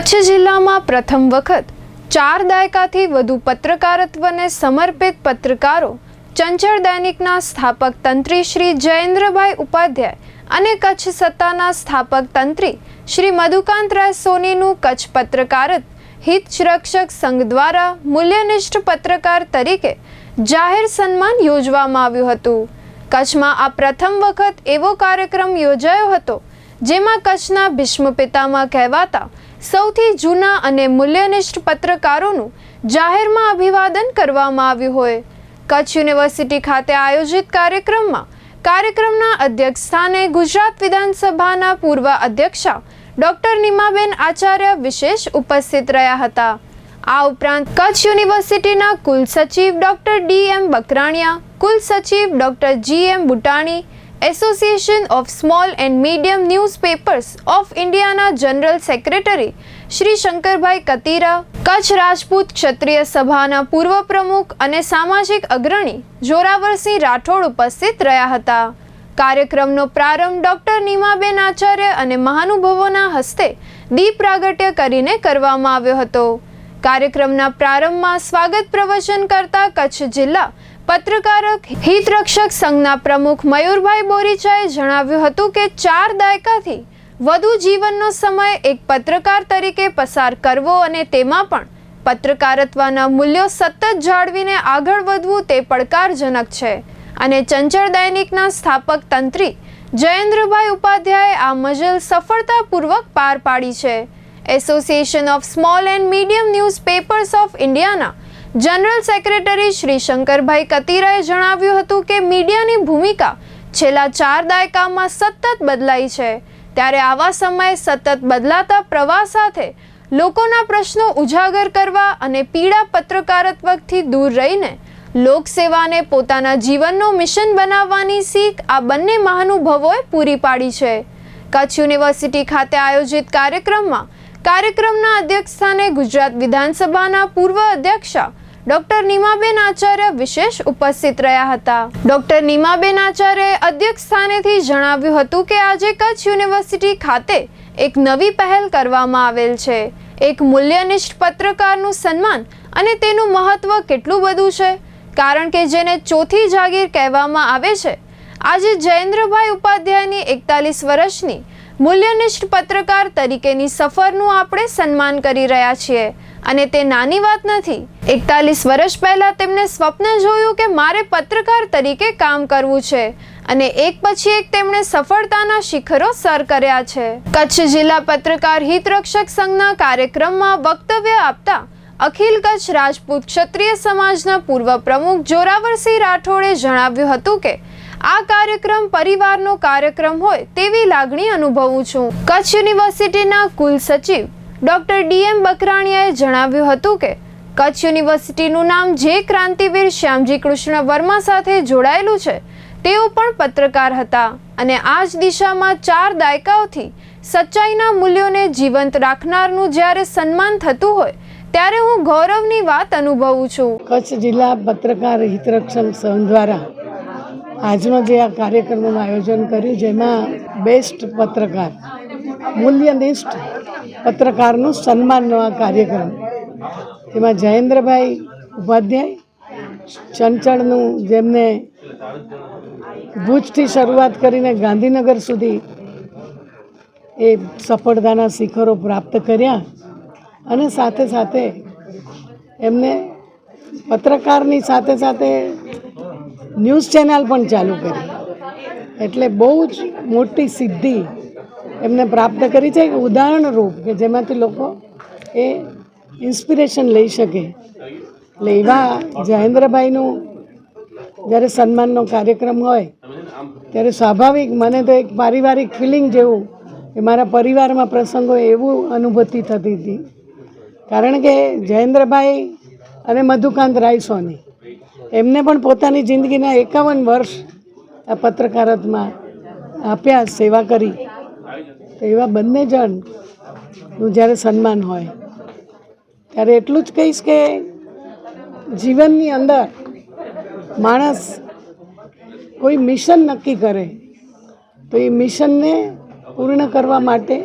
કચ્છ જિલ્લામાં પ્રથમ વખત ચાર દાયકાથી વધુ પત્રકારત્વને સમર્પિત પત્રકારો, ચંચળ દૈનિકના સ્થાપક તંત્રી શ્રી જયેન્દ્રભાઈ ઉપાધ્યાય અને કચ્છ સત્તાના સ્થાપક તંત્રી શ્રી મધુકાંતરાય સોનીનું કચ્છ પત્રકારત હિતરક્ષક સંઘ દ્વારા મૂલ્યનિષ્ઠ પત્રકાર તરીકે જાહેર સન્માન યોજવામાં આવ્યું હતું. કચ્છમાં આ પ્રથમ વખત એવો કાર્યક્રમ યોજાયો હતો જેમાં કચ્છના ભીષ્મ પિતામાં કહેવાતા સૌથી જૂના અને મૂલ્યનિષ્ઠ પત્રકારોનું જાહેરમાં અભિવાદન કરવામાં આવ્યું હોય. કચ્છ યુનિવર્સિટી ખાતે આયોજિત કાર્યક્રમમાં કાર્યક્રમના અધ્યક્ષ સ્થાને ગુજરાત વિધાનસભાના પૂર્વ અધ્યક્ષા ડોક્ટર નિમાબેન આચાર્ય વિશેષ ઉપસ્થિત રહ્યા હતા. આ ઉપરાંત કચ્છ યુનિવર્સિટીના કુલ સચિવ ડોક્ટર ડી એમ બકરાણિયા કુલ સચિવ doctor G M Butani association of small and medium newspapers of ઇન્ડિયાના જનરલ સેક્રેટરી શ્રી શંકરભાઈ કતીરા કચ્છ રાજપૂત ક્ષત્રિય સભાના પૂર્વ પ્રમુખ અને સામાજિક અગ્રણી જોરાવરસિંહ રાઠોડ ઉપસ્થિત રહ્યા હતા. કાર્યક્રમનો પ્રારંભ ડોક્ટર નીમાબેન આચાર્ય અને મહાનુભાવોના હસ્તે દીપ પ્રાગટ્ય કરીને કરવામાં આવ્યો હતો. કાર્યક્રમના પ્રારંભમાં સ્વાગત પ્રવચન કરતા કચ્છ જિલ્લા પત્રકારક, હિતરક્ષક સંઘના પ્રમુખ મયુરભાઈ બોરીચાએ જણાવ્યું હતું કે ચાર દાયકાથી વધુ જીવનનો સમય એક પત્રકાર તરીકે પસાર કરવો અને તેમાં પણ પત્રકારત્વના મૂલ્યો સતત જાળવીને આગળ વધવું તે પડકારજનક છે. અને ચંચળ દૈનિકના સ્થાપક તંત્રી જયેન્દ્રભાઈ ઉપાધ્યાયે આ મજલ સફળતાપૂર્વક પાર પાડી છે. Association of small and medium newspapers of ઇન્ડિયાના જનરલ સેક્રેટરી શ્રી શંકરભાઈ કતીરાએ જણાવ્યું હતું કે મીડિયાની ભૂમિકા છેલ્લા ચાર દાયકામાં સતત બદલાઈ છે. ત્યારે આવા સમયે સતત બદલાતા પ્રવાહ સાથે લોકોના પ્રશ્નો ઉજાગર કરવા અને પીડા પત્રકારત્વથી દૂર રહીને લોકસેવાને પોતાના જીવનનો મિશન બનાવવાની શીખ આ બંને મહાનુભાવોએ પૂરી પાડી છે. કચ્છ યુનિવર્સિટી ખાતે આયોજિત કાર્યક્રમમાં કાર્યક્રમના અધ્યક્ષ સ્થાને ગુજરાત વિધાનસભાના પૂર્વ અધ્યક્ષા ડોક્ટર નીમાબેન આચાર્ય વિશેષ ઉપસ્થિત રહ્યા હતા. ડોક્ટર નીમાબેન આચાર્યએ અધ્યક્ષ સ્થાનેથી જણાવ્યું હતું કે આજે કચ્છ યુનિવર્સિટી ખાતે એક નવી પહેલ કરવામાં આવેલ છે. એક મૂલ્યનિષ્ઠ પત્રકારનું સન્માન અને તેનું મહત્વ કેટલું બધું છે? કારણ કે જેને ચોથી જાગીર કહેવામાં આવે છે, આજે જયેન્દ્રભાઈ ઉપાધ્યાયની એકતાલીસ વર્ષની મૂલ્યનિષ્ઠ પત્રકાર તરીકેની સફરનું આપણે સન્માન કરી રહ્યા છીએ. અને તે નાની વાત નથી. એકતાલીસ વર્ષ પહેલા તેમણે સ્વપ્ન જોયું કે મારે પત્રકાર તરીકે કામ કરવું છે અને એક પછી એક તેમણે સફળતાના શિખરો સર કર્યા છે. કચ્છ જિલ્લા પત્રકાર હિતરક્ષક સંઘના કાર્યક્રમમાં વક્તવ્ય આપતા અખિલ કચ્છ રાજપૂત ક્ષત્રિય સમાજના પૂર્વ પ્રમુખ જોરાવરસિંહ રાઠોડે જણાવ્યું હતું કે, આ કાર્યક્રમ પરિવારનો કાર્યક્રમ હોય તેવી લાગણી અનુભવું છું. કચ્છ યુનિવર્સિટીના કુલ સચિવ ડોક્ટર ડીએમ બકરાણીયાએ જણાવ્યું હતું કે કચ્છ યુનિવર્સિટીનું નામ જે ક્રાંતિવીર શ્યામજી કૃષ્ણ વર્મા સાથે જોડાયેલું છે, તેઓ પણ પત્રકાર હતા અને આ જ દિશામાં ચાર દાયકાઓથી સચ્ચાઈના મૂલ્યોને જીવંત રાખનારનું જ્યારે સન્માન થતું હોય, ત્યારે હું ગૌરવની વાત અનુભવું છું. કચ્છ જિલ્લા પત્રકાર હિતરક્ષક સંઘ દ્વારા આજનો જે આ કાર્યક્રમનું આયોજન કર્યું, જેમાં બેસ્ટ પત્રકાર, મૂલ્યનિષ્ઠ પત્રકારનું સન્માનનો આ કાર્યક્રમ. તેમાં જયેન્દ્રભાઈ ઉપાધ્યાય ચંચળનું જેમને ભુજથી શરૂઆત કરીને ગાંધીનગર સુધી એ સફળતાના શિખરો પ્રાપ્ત કર્યા અને સાથે સાથે એમને પત્રકારની સાથે સાથે ન્યૂઝ ચેનલ પણ ચાલુ કરી. એટલે બહુ જ મોટી સિદ્ધિ એમને પ્રાપ્ત કરી છે ઉદાહરણરૂપ કે જેમાંથી લોકો એ ઇન્સ્પિરેશન લઈ શકે. એટલે એવા જયેન્દ્રભાઈનું જ્યારે સન્માનનો કાર્યક્રમ હોય, ત્યારે સ્વાભાવિક મને તો એક પારિવારિક ફિલિંગ જેવું કે મારા પરિવારમાં પ્રસંગો એવું અનુભૂતિ થતી હતી. કારણ કે જયેન્દ્રભાઈ અને મધુકાંત રાય સોની એમને પણ પોતાની જિંદગીના એકાવન વર્ષ આ પત્રકારતમાં આપ્યા, સેવા કરી. તો એવા બંને જણનું જ્યારે સન્માન હોય, ત્યારે એટલું જ કહીશ કે જીવનની અંદર માણસ કોઈ મિશન નક્કી કરે, તો એ મિશનને પૂર્ણ કરવા માટે,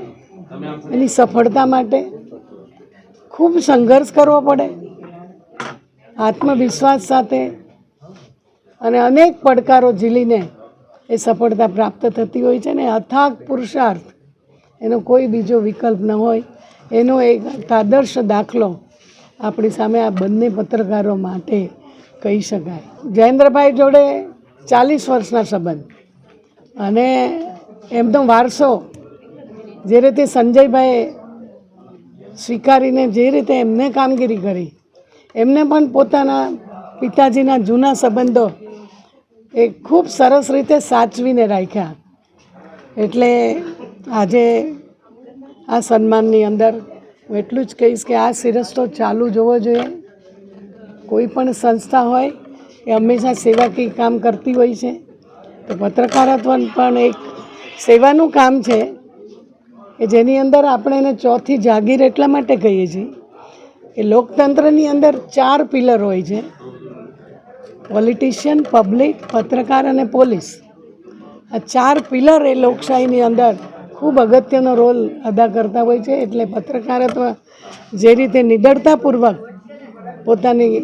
એની સફળતા માટે ખૂબ સંઘર્ષ કરવો પડે, આત્મવિશ્વાસ સાથે અને અનેક પડકારો ઝીલીને એ સફળતા પ્રાપ્ત થતી હોય છે ને અથાગ પુરુષાર્થ એનો કોઈ બીજો વિકલ્પ ન હોય. એનો એક આદર્શ દાખલો આપણી સામે આ બંને પત્રકારો માટે કહી શકાય. જયેન્દ્રભાઈ જોડે ચાલીસ વર્ષના સંબંધ. અને એમનો વારસો જે રીતે સંજયભાઈએ સ્વીકારીને જે રીતે એમને કામગીરી કરી, એમને પણ પોતાના પિતાજીના જૂના સંબંધો એ ખૂબ સરસ રીતે સાચવીને રાખ્યા. એટલે આજે આ સન્માનની અંદર હું એટલું જ કહીશ કે આ સિરસ્તો ચાલુ જોવો જોઈએ. કોઈ પણ સંસ્થા હોય એ હંમેશા સેવાકીય કામ કરતી હોય છે. તો પત્રકારત્વ પણ એક સેવાનું કામ છે કે જેની અંદર આપણે એને ચોથી જાગીર એટલા માટે કહીએ છીએ કે લોકતંત્રની અંદર ચાર પિલર હોય છે. પોલિટિશિયન, પબ્લિક, પત્રકાર અને પોલીસ. આ ચાર પિલર એ લોકશાહીની અંદર ખૂબ અગત્યનો રોલ અદા કરતા હોય છે એટલે પત્રકારત્વ જે રીતે નિડરતાપૂર્વક પોતાની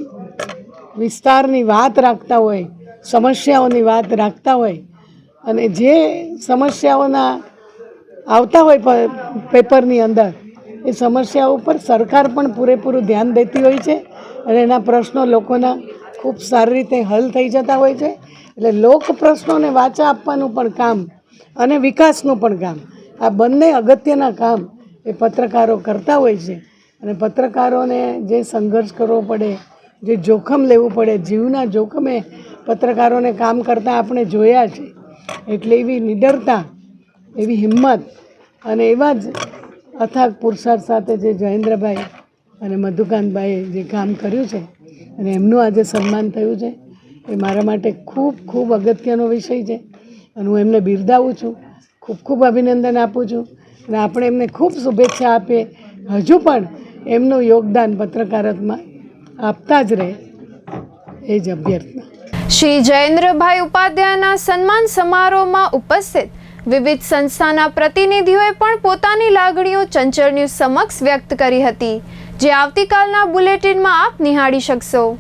વિસ્તારની વાત રાખતા હોય, સમસ્યાઓની વાત રાખતા હોય અને જે સમસ્યાઓના આવતા હોય પેપરની અંદર, એ સમસ્યાઓ પર સરકાર પણ પૂરેપૂરું ધ્યાન દેતી હોય છે અને એના પ્રશ્નો લોકોના ખૂબ સારી રીતે હલ થઈ જતા હોય છે. એટલે લોક પ્રશ્નોને વાચા આપવાનું પણ કામ અને વિકાસનું પણ કામ. આ બંને અગત્યના કામ એ પત્રકારો કરતા હોય છે. અને પત્રકારોને જે સંઘર્ષ કરવો પડે, જે જોખમ લેવું પડે, જીવના જોખમે પત્રકારોને કામ કરતાં આપણે જોયા છે. એટલે એવી નિડરતા, એવી હિંમત અને એવા જ અથાગ પુરુષાર્થ સાથે જે જયેન્દ્રભાઈ અને મધુકાંતભાઈએ જે કામ કર્યું છે અને એમનું આજે સન્માન થયું છે, એ મારા માટે ખૂબ ખૂબ અગત્યનો વિષય છે. અને હું એમને બિરદાવું છું. ખૂબ ખૂબ અભિનંદન આપું છું. અને આપણે એમને ખૂબ શુભેચ્છા આપીએ. હજુ પણ એમનું યોગદાન પત્રકારત્વમાં આપતા જ રહે. એ જ અભ્યર્થના. શ્રી જયેન્દ્રભાઈ ઉપાધ્યાયના સન્માન સમારોહમાં ઉપસ્થિત વિવિધ સંસ્થાના પ્રતિનિધિઓએ પણ પોતાની લાગણીઓ ચંચળ ન્યૂઝ સમક્ષ વ્યક્ત કરી હતી. જે આવતીકાલના બુલેટિનમાં આપ નિહાળી શકશો.